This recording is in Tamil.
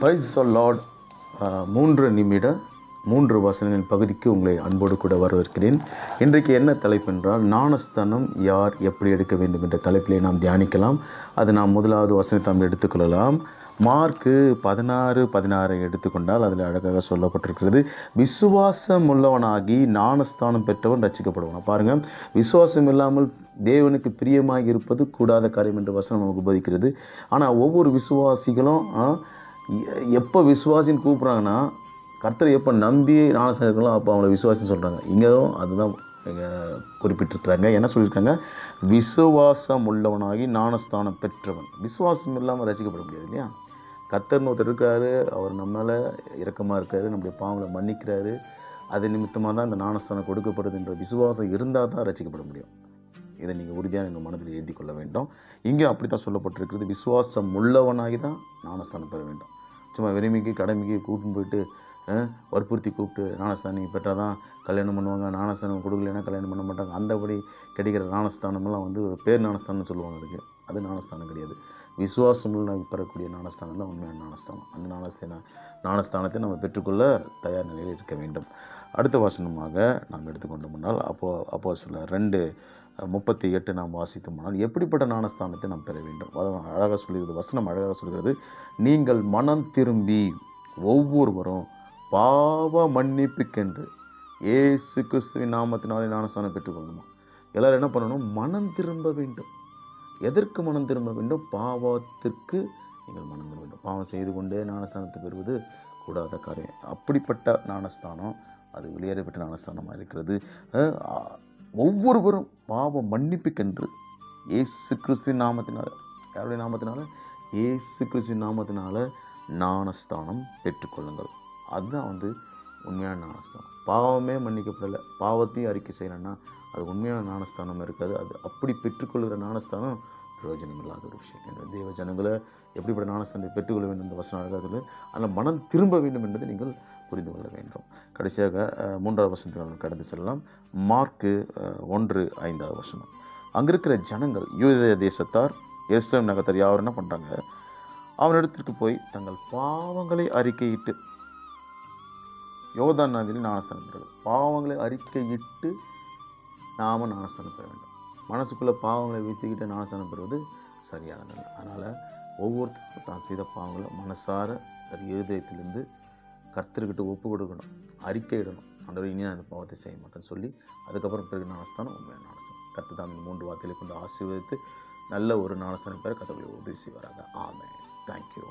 பிரைஸ் லார்ட் மூன்று நிமிட மூன்று வசனங்களின் பகுதிக்கு உங்களை அன்போடு கூட வரவேற்கிறேன். இன்றைக்கு என்ன தலைப்பு என்றால் ஞானஸ்தானம் யார் எப்படி எடுக்க வேண்டும் என்ற தலைப்பிலே நாம் தியானிக்கலாம். அது நாம் முதலாவது வசனத்தை நாம் எடுத்துக்கொள்ளலாம். மார்க்கு பதினாறு பதினாறை எடுத்துக்கொண்டால் அதில் அழகாக சொல்லப்பட்டிருக்கிறது விசுவாசம் உள்ளவனாகி ஞானஸ்தானம் பெற்றவன் ரசிக்கப்படுவான் பாருங்கள் விசுவாசம் இல்லாமல் தேவனுக்கு பிரியமாக இருப்பது கூடாத காரியம் என்ற வசனம் நமக்கு போதிக்கிறது ஆனால் ஒவ்வொரு விசுவாசிகளும் எப்போ விசுவாசின்னு கூப்பிட்றாங்கன்னா கர்த்தரை எப்போ நம்பி நாலு இருக்கலாம் அப்போ அவங்கள விசுவாசின்னு சொல்கிறாங்க இங்கேயும் அதுதான் குறிப்பிட்டிருக்கிறாங்க. என்ன சொல்லியிருக்காங்க? விசுவாசம் உள்ளவனாகி ஞானஸ்தானம் பெற்றவன். விசுவாசம் இல்லாமல் ரசிக்கப்பட முடியாது இல்லையா? கர்த்தர்னு ஒருத்தர் இருக்காரு அவர் நம்மளால் இரக்கமாக இருக்காரு நம்முடைய பாவங்களை மன்னிக்கிறாரு. அது நிமித்தமாக தான் இந்த ஞானஸ்தானம் கொடுக்கப்படுதுன்ற விசுவாசம் இருந்தால் தான் ரசிக்கப்பட முடியும். இதை நீங்கள் உறுதியாக எங்கள் மனதில் எழுதி கொள்ள வேண்டும். இங்கேயும் அப்படி தான் சொல்லப்பட்டிருக்கிறது. விசுவாசம் உள்ளவனாகி தான் ஞானஸ்தானம் பெற வேண்டும். சும்மா வெறுமைக்கு கடமைக்கு கூட்டின்னு போயிட்டு வற்புறுத்தி கூப்பிட்டு ஞானஸ்தானம் நீங்கள் பெற்றால் தான் கல்யாணம் பண்ணுவாங்க. ஞானஸ்தானம் கொடுக்கலைன்னா கல்யாணம் பண்ண மாட்டாங்க. அந்தபடி கிடைக்கிற ஞானஸ்தானமெல்லாம் வந்து பேர் ஞானஸ்தானம்னு சொல்லுவாங்க அதுக்கு. அது ஞானஸ்தானம் கிடையாது. விசுவாசமுள்ள பெறக்கூடிய ஞானஸ்தானம் தான் உண்மையான ஞானஸ்தானம். அந்த ஞானஸ்தான ஞானஸ்தானத்தை நம்ம பெற்றுக்கொள்ள தயார் நிலையில் இருக்க வேண்டும். அடுத்த வசனமாக நாம் எடுத்துக்கொண்டோம்னால் அப்போ அப்போ சில ரெண்டு முப்பத்தி எட்டு நாம் வாசித்தோம்னால் எப்படிப்பட்ட ஞானஸ்தானத்தை நாம் பெற வேண்டும்? அழகாக சொல்கிறது வசனம் அழகாக சொல்கிறது நீங்கள் மனம் திரும்பி ஒவ்வொருவரும் பாவ மன்னிப்புக்கென்று ஏசு கிறிஸ்துவின் நாமத்தினாலே ஞானஸ்தானம் பெற்றுக்கொள்ளணுமா எல்லோரும் என்ன பண்ணணும்? மனம் திரும்ப வேண்டும். எதற்கு மனம் திரும்ப வேண்டும்? பாவத்திற்கு நீங்கள் மனம் திரும்ப வேண்டும். பாவம் செய்து கொண்டே ஞானஸ்தானத்தை பெறுவது கூடாத காரியம். அப்படிப்பட்ட ஞானஸ்தானம் அது வெளியேறப்பட்ட ஞானஸ்தானமாக இருக்கிறது. ஒவ்வொருவரும் பாவ மன்னிப்புக்கென்று ஏசு கிறிஸ்துவின் நாமத்தினால. யாருடைய நாமத்தினால? ஏசு கிறிஸ்துவின் நாமத்தினால ஞானஸ்தானம் பெற்றுக்கொள்ளுங்கள். அதுதான் வந்து உண்மையான ஞானஸ்தானம். பாவமே மன்னிக்கப்படலை. பாவத்தையும் அறிக்கை செய்யலைன்னா அது உண்மையான ஞானஸ்தானம் இருக்காது. அது அப்படி பெற்றுக்கொள்கிற ஞானஸ்தானம் பிரயோஜனம் இல்லாத ஒரு விஷயம். என்ற தேவ ஜனங்களை எப்படிப்பட்ட ஞானஸ்தானத்தை பெற்றுக்கொள்ள வேண்டும் என்ற வசனம் அழகாக அதில் அதில் மனம் திரும்ப வேண்டும் என்பதை நீங்கள் புரிந்து கொள்ள வேண்டும். கடைசியாக மூன்றாவது வசனத்தில் கடந்து செல்லலாம். மார்க்கு ஒன்று ஐந்தாவது வசனம். அங்கே இருக்கிற ஜனங்கள் யூதய தேசத்தார் எருசலேம் நகரத்தார் யாரும் என்ன பண்ணுறாங்க அவனிடத்திற்கு போய் தங்கள் பாவங்களை அறிக்கையிட்டு யோதான் நதியில் ஞானஸ்தானம் பெறுவது பாவங்களை அறிக்கையிட்டு நாம ஞானஸ்தானம் பெற வேண்டும். மனசுக்குள்ளே பாவங்களை வைத்துக்கிட்டு ஞானஸ்தானம் பெறுவது சரியானதல்ல அதனால் ஒவ்வொருத்தருக்கும் தான் செய்த பாவங்களை மனசார தன் இருதயத்திலிருந்து கர்த்தர்கிட்ட ஒப்பு கொடுக்கணும் அறிக்கையிடணும். அந்த இனி நான் அந்த பாவத்தை செய்ய மாட்டேன்னு சொல்லி அதுக்கப்புறம் பிறகு ஞானஸ்தானம் உண்மையான ஞானஸ்தானம் கர்த்தர் தான் இந்த மூன்று வார்த்தைகளை கொண்டு ஆசீர்வதித்து நல்ல ஒரு ஞானஸ்தானம் பேர் கத்தர்களை உதவி செய்வாராங்க ஆமே தேங்க்யூ